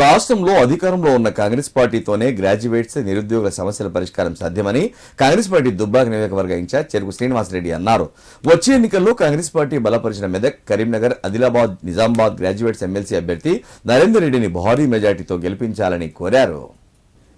రాష్ట్రంలో అధికారంలో ఉన్న కాంగ్రెస్ పార్టీతోనే గ్రాడ్యుయేట్స్ నిరుద్యోగుల సమస్యల పరిష్కారం సాధ్యమని కాంగ్రెస్ పార్టీ దుబ్బాక నియోజకవర్గ ఇన్ఛార్జ్ చెరుకు శ్రీనివాసరెడ్డి అన్నారు. వచ్చే ఎన్నికల్లో కాంగ్రెస్ పార్టీ బలపరిచిన మెదక్ కరీంనగర్ ఆదిలాబాద్ నిజామాబాద్ గ్రాడ్యుయేట్స్ ఎమ్మెల్సీ అభ్యర్థి నరేందర్ రెడ్డిని భారీ మెజార్టీతో గెలిపించాలని కోరారు.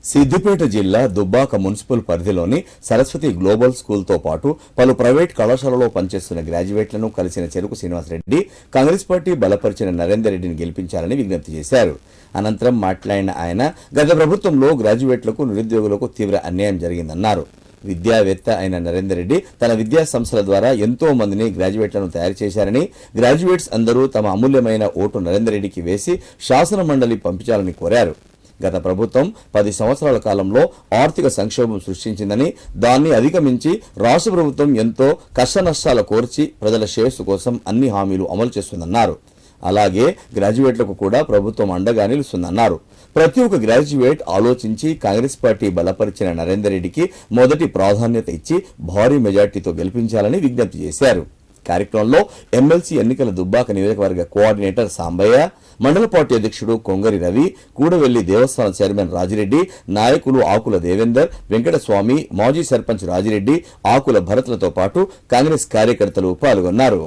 సిద్దిపేట జిల్లా దుబ్బాక మున్సిపల్ పరిధిలోని సరస్వతి గ్లోబల్ స్కూల్తో పాటు పలు ప్రైవేట్ కళాశాలలో పనిచేస్తున్న గ్రాడ్యుయేట్లను కలిసిన చెరుకు శ్రీనివాసరెడ్డి కాంగ్రెస్ పార్టీ బలపరిచిన నరేందర్ రెడ్డిని గెలిపించాలని విజ్ఞప్తి చేశారు. అనంతరం మాట్లాడిన ఆయన గత ప్రభుత్వంలో గ్రాడ్యుయేట్లకు నిరుద్యోగులకు తీవ్ర అన్యాయం జరిగిందన్నారు. విద్యావేత్త అయిన నరేందర్ రెడ్డి తన విద్యా సంస్థల ద్వారా ఎంతో మందిని గ్రాడ్యుయేట్లను తయారు చేశారని గ్రాడ్యుయేట్స్ అందరూ తమ అమూల్యమైన ఓటు నరేందర్ రెడ్డికి వేసి శాసన మండలి పంపించాలని కోరారు. గత ప్రభుత్వం పది సంవత్సరాల కాలంలో ఆర్థిక సంక్షోభం సృష్టించిందని దాన్ని అధిగమించి రాష్ట్ర ప్రభుత్వం ఎంతో కష్టనష్టాల కోర్చి ప్రజల శ్రేయస్సు కోసం అన్ని హామీలు అమలు చేస్తుందన్నారు. అలాగే గ్రాడ్యుయేట్లకు కూడా ప్రభుత్వం అండగా నిలుస్తుందన్నారు. ప్రతి ఒక్క గ్రాడ్యుయేట్ ఆలోచించి కాంగ్రెస్ పార్టీ బలపరిచిన నరేందర్ రెడ్డికి మొదటి ప్రాధాన్యత ఇచ్చి భారీ మెజార్టీతో గెలిపించాలని విజ్ఞప్తి చేశారు. కార్యక్రమంలో ఎమ్మెల్సీ ఎన్నికల దుబ్బాక నియోజకవర్గ కోఆర్డినేటర్ సాంబయ్య మండల పార్టీ అధ్యక్షుడు కొంగరి రవి కూడవెల్లి దేవస్థానం చైర్మన్ రాజిరెడ్డి నాయకులు ఆకుల దేవేందర్ వెంకటస్వామి మాజీ సర్పంచ్ రాజిరెడ్డి ఆకుల భరత్లతో పాటు కాంగ్రెస్ కార్యకర్తలు పాల్గొన్నారు.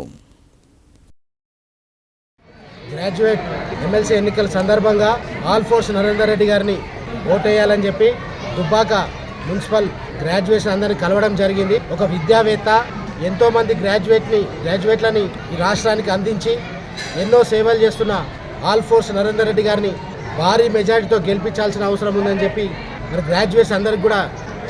గ్రాడ్యుయేట్ ఎమ్మెల్సీ ఎన్నికల సందర్భంగా ఆల్ ఫోర్స్ నరేందర్ రెడ్డి గారిని ఓటేయాలని చెప్పి దుబ్బాక మున్సిపల్ గ్రాడ్యుయేషన్ అందరిని కలవడం జరిగింది. ఒక విద్యావేత్త ఎంతోమంది గ్రాడ్యుయేట్ని గ్రాడ్యుయేట్లని ఈ రాష్ట్రానికి అందించి ఎన్నో సేవలు చేస్తున్న ఆల్ ఫోర్స్ నరేందర్ రెడ్డి గారిని భారీ మెజారిటీతో గెలిపించాల్సిన అవసరం ఉందని చెప్పి మరి గ్రాడ్యుయేట్స్ అందరికి కూడా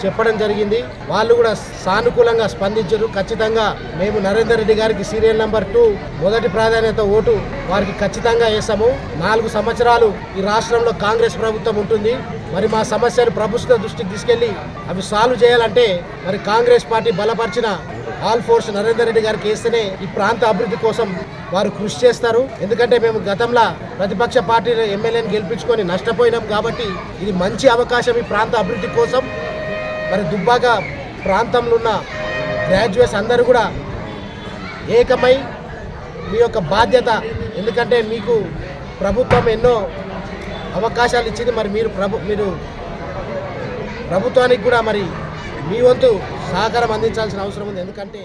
చెప్పడం జరిగింది. వాళ్ళు కూడా సానుకూలంగా స్పందించారు. ఖచ్చితంగా మేము నరేందర్ రెడ్డి గారికి సీరియల్ నెంబర్ టూ మొదటి ప్రాధాన్యత ఓటు వారికి ఖచ్చితంగా వేసాము నాలుగు సంవత్సరాలు ఈ రాష్ట్రంలో కాంగ్రెస్ ప్రభుత్వం ఉంటుంది. మరి మా సమస్యలు ప్రభుత్వ దృష్టికి తీసుకెళ్ళి అవి సాల్వ్ చేయాలంటే మరి కాంగ్రెస్ పార్టీ బలపరిచిన ఆల్ ఫోర్స్ నరేందర్ రెడ్డి గారికి వేస్తేనే ఈ ప్రాంత అభివృద్ధి కోసం వారు కృషి చేస్తారు. ఎందుకంటే మేము గతంలో ప్రతిపక్ష పార్టీ ఎమ్మెల్యేని గెలిపించుకొని నష్టపోయినాం కాబట్టి ఇది మంచి అవకాశం ఈ ప్రాంత అభివృద్ధి కోసం. మరి దుబ్బాక ప్రాంతంలో ఉన్న గ్రాడ్యుయేట్స్ అందరూ కూడా ఏకమై మీ యొక్క బాధ్యత ఎందుకంటే మీకు ప్రభుత్వం ఎన్నో అవకాశాలు ఇచ్చింది. మరి మీరు ప్రభు మీరు ప్రభుత్వానికి కూడా మరి మీ వంతు సహకారం అందించాల్సిన అవసరం ఉంది. ఎందుకంటే